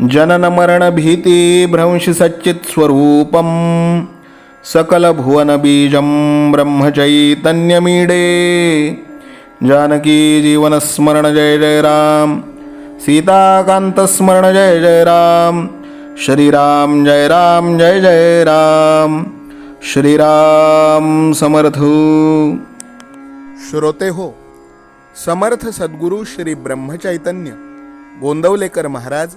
जननमरणभीतिभ्रंशसच्चित्स्वरूपं सकलभुवनबीजं ब्रह्मचैतन्यमीडे। जानकी जीवनस्मरण जय जय राम सीताकान्तस्मरण जय जय राम श्रीराम जय राम जय जय राम श्रीराम समर्थ। श्रोते हो समर्थ सद्गुरू श्री ब्रह्मचैतन्य गोंदवलेकर महाराज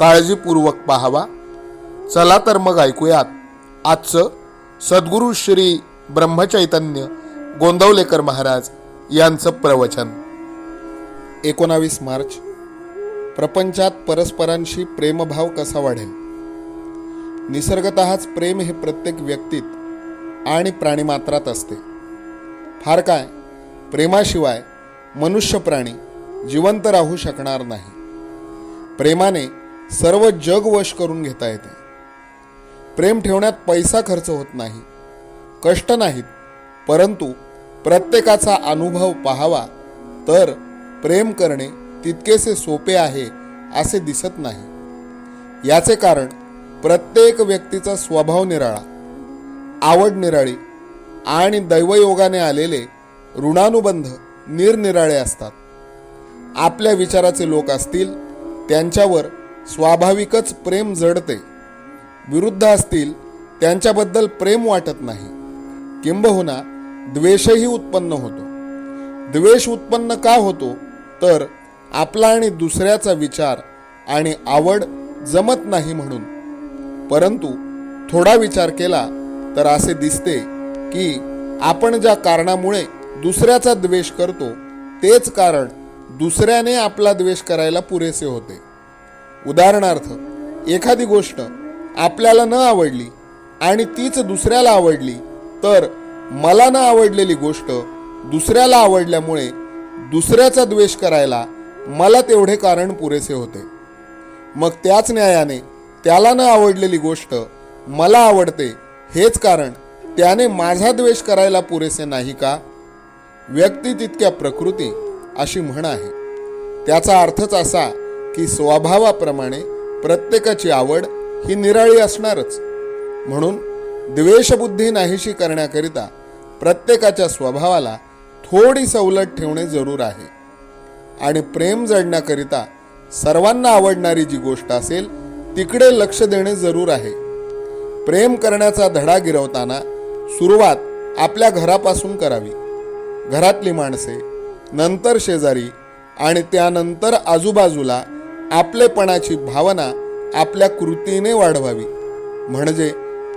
काळजीपूर्वक पाहावा. चला तर मग ऐकूयात. आजचं सद्गुरू श्री ब्रह्मचैतन्य गोंदवलेकर महाराज यांचं प्रवचन. एकोणावीस मार्च. प्रपंचात परस्परांशी प्रेमभाव कसा वाढेल? निसर्गतःच प्रेम हे प्रत्येक व्यक्तीत आणि प्राणीमात्रात असते. फार काय? प्रेमाशिवाय मनुष्य प्राणी जिवंत राहू शकणार नाही. प्रेमाने सर्व जग वश करून घेता येते. प्रेम ठेवण्यात पैसा खर्च होत नाही. कष्ट नाहीत परंतु प्रत्येकाचा अनुभव पाहावा तर प्रेम करणे तितकेसे सोपे आहे असे दिसत नाही. याचे कारण प्रत्येक व्यक्तीचा स्वभाव निराळा आवड निराळी आणि दैवयोगाने आलेले ऋणानुबंध निरनिराळे असतात. आपल्या विचाराचे लोक असतील त्यांच्यावर स्वाभाविकच प्रेम जडते. विरुद्ध असतील त्यांच्याबद्दल प्रेम वाटत नाही. किंबहुना द्वेषही उत्पन्न होतो. द्वेष उत्पन्न का होतो? तर आपला आणि दुसऱ्याचा विचार आणि आवड जमत नाही म्हणून. परंतु थोडा विचार केला तर असे दिसते की आपण ज्या कारणामुळे दुसऱ्याचा द्वेष करतो तेच कारण दुसऱ्याने आपला द्वेष करायला पुरेसे होते. उदाहरणार्थ एखादी गोष्ट आपल्याला न आवडली आणि तीच दुसऱ्याला आवडली तर मला न आवडलेली गोष्ट दुसऱ्याला आवडल्यामुळे दुसऱ्याचा द्वेष करायला मला तेवढे कारण पुरेसे होते. मग त्याच न्यायाने त्याला न आवडलेली गोष्ट मला आवडते हेच कारण त्याने माझा द्वेष करायला पुरेसे नाही का? व्यक्ती तितक्या प्रकृती अशी म्हण आहे. त्याचा अर्थच असा की स्वभावाप्रमाणे प्रत्येकाची आवड ही निराळी असणारच. म्हणून द्वेषबुद्धी नाहीशी करण्याकरिता प्रत्येकाच्या स्वभावाला थोडी सवलत ठेवणे जरूर आहे. आणि प्रेम जडण्याकरिता सर्वांना आवडणारी जी गोष्ट असेल तिकडे लक्ष देणे जरूर आहे. प्रेम करण्याचा धडा गिरवताना सुरुवात आपल्या घरापासून करावी. घरातली माणसे नंतर शेजारी आणि त्यानंतर आजूबाजूला आपलेपणाची भावना आपल्या कृतीने वाढवावी. म्हणजे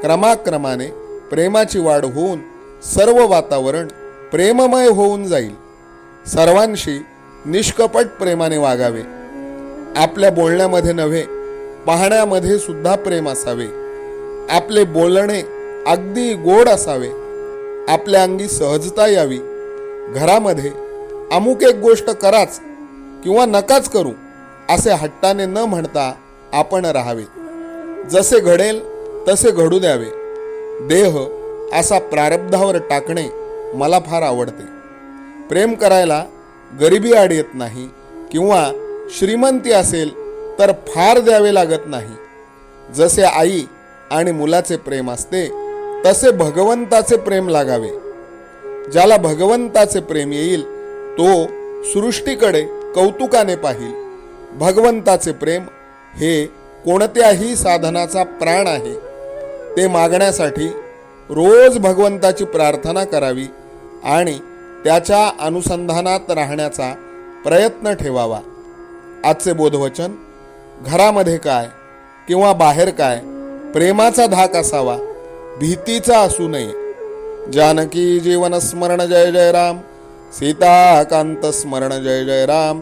क्रमाक्रमाने प्रेमाची वाढ होऊन सर्व वातावरण प्रेममय होऊन जाईल. सर्वांशी निष्कपट प्रेमाने वागावे. आपल्या बोलण्यामध्ये नव्हे पाहण्यामध्ये सुद्धा प्रेम असावे. आपले बोलणे अगदी गोड असावे. आपल्या अंगी सहजता यावी. घरामध्ये अमुक एक गोष्ट कराच किंवा नकाच करू. असे हट्टाने न म्हणता आपण राहावे. जसे घडेल तसे घडू द्यावे. देह असा प्रारब्धावर टाकणे मला फार आवडते. प्रेम करायला गरिबी आड येत नाही किंवा श्रीमंती असेल तर फार द्यावे लागत नाही. जसे आई आणि मुलाचे प्रेम असते तसे भगवंताचे प्रेम लागावे. ज्याला भगवंताचे प्रेम येईल तो सृष्टीकडे कौतुकाने पाहिल. भगवंताचे प्रेम हे कोणत्याही साधनाचा प्राण आहे ते मागण्यासाठी रोज भगवंताची प्रार्थना करावी आणि त्याच्या अनुसंधानात राहण्याचा प्रयत्न ठेवावा. आजचे बोधवचन घरामध्ये काय किंवा बाहेर काय प्रेमाचा धाक असावा भीतीचा असू नये. जानकी जीवन स्मरण जय जय राम सीताकांत स्मरण जय जय राम